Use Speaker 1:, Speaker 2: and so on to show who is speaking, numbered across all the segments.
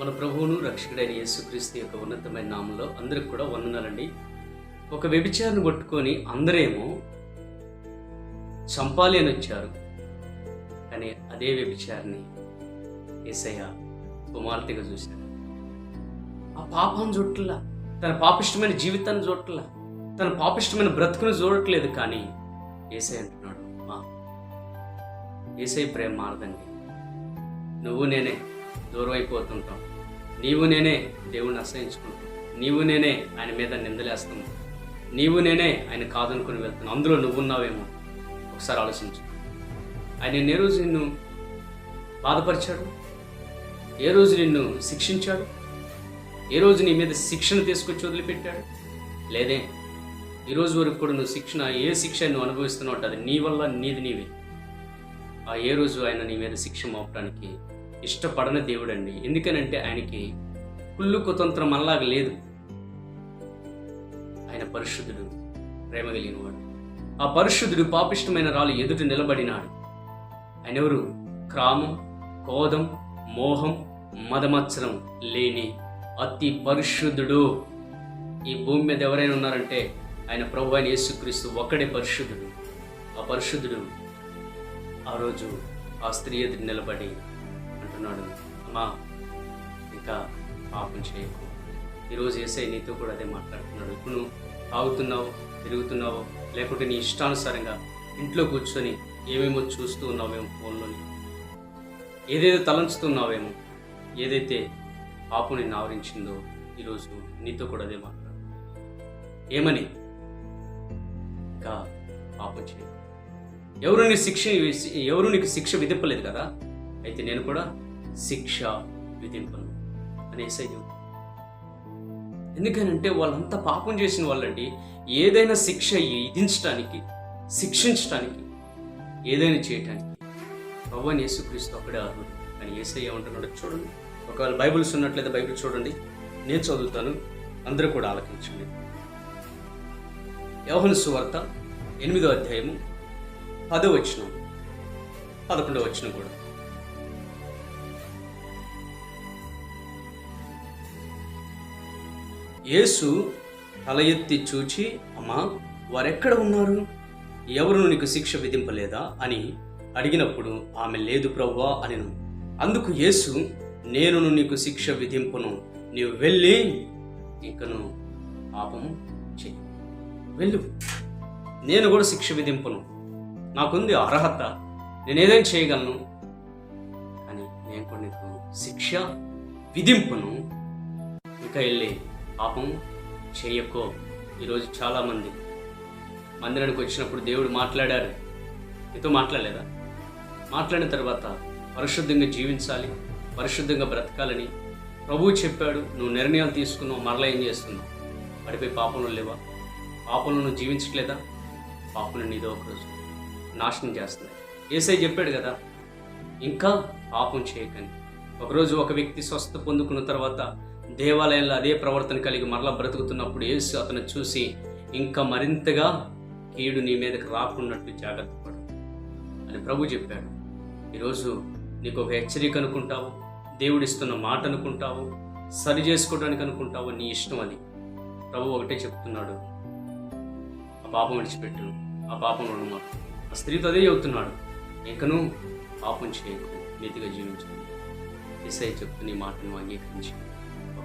Speaker 1: మన ప్రభువును రక్షకుడైన యేసుక్రీస్తు యొక్క ఉన్నతమైన నామంలో అందరికి కూడా వందనాలండి. ఒక వ్యభిచారాన్ని కొట్టుకొని అందరేమో చంపాలి అని వచ్చారు. కానీ అదే వ్యభిచారిని ఏసయ్య కుమార్తెగా చూశారు. ఆ పాపం చూడట్లా తన పాపిష్టమైన జీవితాన్ని చూడట్లా తన పాపిష్టమైన బ్రతుకును చూడట్లేదు కానీ ఏసై అంటున్నాడు మా ఏసై ప్రేమ మారదండి. నువ్వు నేనే దూరం అయిపోతుంటాం నీవు నేనే దేవుణ్ణి అసహించుకుంటాం నీవు నేనే ఆయన మీద నిందలేస్తాము నీవు నేనే ఆయన కాదనుకుని వెళ్తున్నావు అందులో నువ్వున్నావేమో ఒకసారి ఆలోచించు. ఆయన ఏ రోజు నిన్ను బాధపరిచాడు? ఏ రోజు నిన్ను శిక్షించాడు? ఏ రోజు నీ మీద శిక్షణ తీసుకొచ్చి వదిలిపెట్టాడు? లేదే ఈ రోజు వరకు కూడా నువ్వు శిక్షణ ఏ శిక్ష నువ్వు అనుభవిస్తున్నావు అది నీ వల్ల నీది నీవే. ఆ ఏ రోజు ఆయన నీ మీద శిక్ష మోపడానికి ఇష్టపడని దేవుడండి. ఎందుకనంటే ఆయనకి కుళ్ళు కుతంత్రం అలాగ లేదు. ఆయన పరిశుద్ధుడు ప్రేమ కలిగినవాడు ఆ పరిశుద్ధుడు పాపిష్టమైన రాళ్ళు ఎదుట నిలబడినాడు. ఆయన ఎవరు క్రామం కోదం మోహం మదమత్సరం లేని అతి పరిశుద్ధుడు. ఈ భూమి మీద ఎవరైనా ఉన్నారంటే ఆయన ప్రభు అయిన యేసుక్రీస్తు ఒక్కడే పరిశుద్ధుడు. ఆ పరిశుద్ధుడు ఆ రోజు ఆ స్త్రీ ఎదురు నిలబడి అంటున్నాడు అమ్మా ఇంకా పాపం చేయకు. ఈరోజు ఏసై నీతో కూడా అదే మాట్లాడుతున్నాడు. ఇప్పుడు నువ్వు తాగుతున్నావు తిరుగుతున్నావు లేకుంటే నీ ఇష్టానుసారంగా ఇంట్లో కూర్చొని ఏమేమో చూస్తూ ఉన్నావేమో ఫోన్లోని? ఏదేదో తలంచుతున్నావేమో ఏదైతే పాపం నిన్ను ఆవరించిందో ఈరోజు నీతో కూడా అదే మాట్లాడు. ఏమని? ఇంకా పాపం చేయ ఎవరు నీ శిక్ష ఎవరు నీకు శిక్ష విధింపలేదు కదా? అయితే నేను కూడా శిక్ష విధింపను అని ఏసై ఎందుకనంటే వాళ్ళంతా పాపం చేసిన వాళ్ళండి. ఏదైనా శిక్ష విధించడానికి శిక్షించడానికి ఏదైనా చేయటానికి భగవాన్ యేసుక్రీస్తు అక్కడే అర్హుడు అని ఏసయ్య ఉంటున్నాడు చూడండి. ఒకవేళ బైబిల్స్ ఉన్నట్లయితే బైబిల్ చూడండి. నేను చదువుతాను. అందరూ కూడా ఆలకించండి. యోహను సువార్త ఎనిమిదో అధ్యాయము పదో వచనం పదకొండవ వచనం కూడా. యేసు తల ఎత్తి చూచి అమ్మా వారెక్కడ ఉన్నారు? ఎవరు నీకు శిక్ష విధింపలేదా? అని అడిగినప్పుడు ఆమె లేదు ప్రవ్వా అనిను. అందుకు యేసు నేను నీకు శిక్ష విధింపును. నీవు వెళ్ళి ఇంకను పాపము చెయ్యి. వెళ్ళు. నేను కూడా శిక్ష విధింపును. నాకుంది అర్హత. నేను చేయగలను? కానీ నేను కూడా నీకు శిక్ష విధింపును. ఇంకా వెళ్ళి పాపం చేయకో. ఈరోజు చాలామంది మందిరానికి వచ్చినప్పుడు దేవుడు మాట్లాడారు. నీతో మాట్లాడలేదా? మాట్లాడిన తర్వాత పరిశుద్ధంగా జీవించాలి పరిశుద్ధంగా బ్రతకాలని ప్రభువు చెప్పాడు. నువ్వు నిర్ణయాలు తీసుకున్నావు మరలా ఏం చేస్తున్నావు? పడిపోయి పాపంలో లేవా? పాపంలో నువ్వు జీవించట్లేదా? పాపను నీదో ఒకరోజు నాశనం చేస్తున్నాయి. ఏసై చెప్పాడు కదా ఇంకా పాపం చేయకని ఒకరోజు ఒక వ్యక్తి స్వస్థ పొందుకున్న తర్వాత దేవాలయంలో అదే ప్రవర్తన కలిగి మరలా బ్రతుకుతున్నప్పుడు యేసు అతను చూసి ఇంకా మరింతగా కీడు నీ మీదకి రాకున్నట్టు జాగ్రత్త పడు అని ప్రభు చెప్పాడు. ఈరోజు నీకు ఒక హెచ్చరిక అనుకుంటావు దేవుడిస్తున్న మాట అనుకుంటావు సరి చేసుకోవడానికి అనుకుంటావు నీ ఇష్టం అది. ప్రభు ఒకటే చెప్తున్నాడు. ఆ పాపం విడిచిపెట్టు ఆ పాపం రుణమా ఆ స్త్రీతో అదే చెబుతున్నాడు. ఇంకను పాపం చేయకు నీతిగా జీవించు. ఇసై చెప్తూ నీ మాటను అంగీకరించి.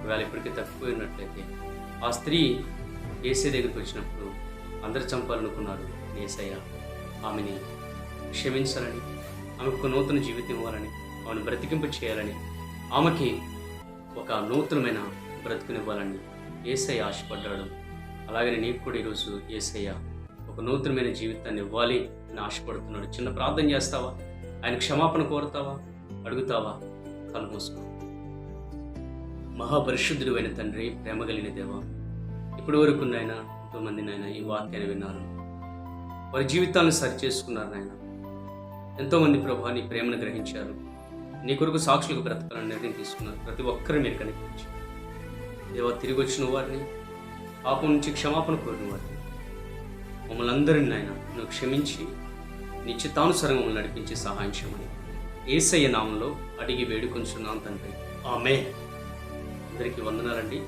Speaker 1: ఒకవేళ ఇప్పటికీ తప్పిపోయినట్లయితే ఆ స్త్రీ ఏసై దగ్గరికి వచ్చినప్పుడు అందరు చంపాలనుకున్నారు ఏసయ్య. ఆమెని క్షమించాలని ఆమెకు ఒక నూతన జీవితం ఇవ్వాలని ఆమెను బ్రతికింపు చేయాలని ఆమెకి ఒక నూతనమైన బ్రతుకునివ్వాలని ఏసయ్య ఆశపడ్డాడు. అలాగే నీకు కూడా ఈరోజు ఏసయ్య ఒక నూతనమైన జీవితాన్ని ఇవ్వాలి అని ఆశపడుతున్నాడు. చిన్న ప్రార్థన చేస్తావా? ఆయన క్షమాపణ కోరుతావా? అడుగుతావా? కలుమూసుకో మహాపరిశుద్ధుడు అయిన తండ్రి ప్రేమ కలిగిన దేవ ఇప్పటి వరకు నాయన ఎంతోమంది నాయన ఈ వాక్యాన్ని విన్నారు. వారి జీవితాలను సరి చేసుకున్నారు నాయన. ఎంతోమంది ప్రభా నీ ప్రేమను గ్రహించారు. నీ కొరకు సాక్షులకు బ్రతకాలని నిర్ణయం తీసుకున్నారు. ప్రతి ఒక్కరు మీరు కనిపించారు దేవ తిరిగి వచ్చిన వారిని పాపం నుంచి క్షమాపణ కోరిన వారిని మమ్మల్ని అందరిని నాయన నువ్వు క్షమించి నిశ్చితానుసరంగా మమ్మల్ని నడిపించి సహాయం చేయమని. ఏసయ్య నామంలో అడిగి వేడుకొంచున్నాం తండ్రి. ఆమె అందరికీ వందనాలండి.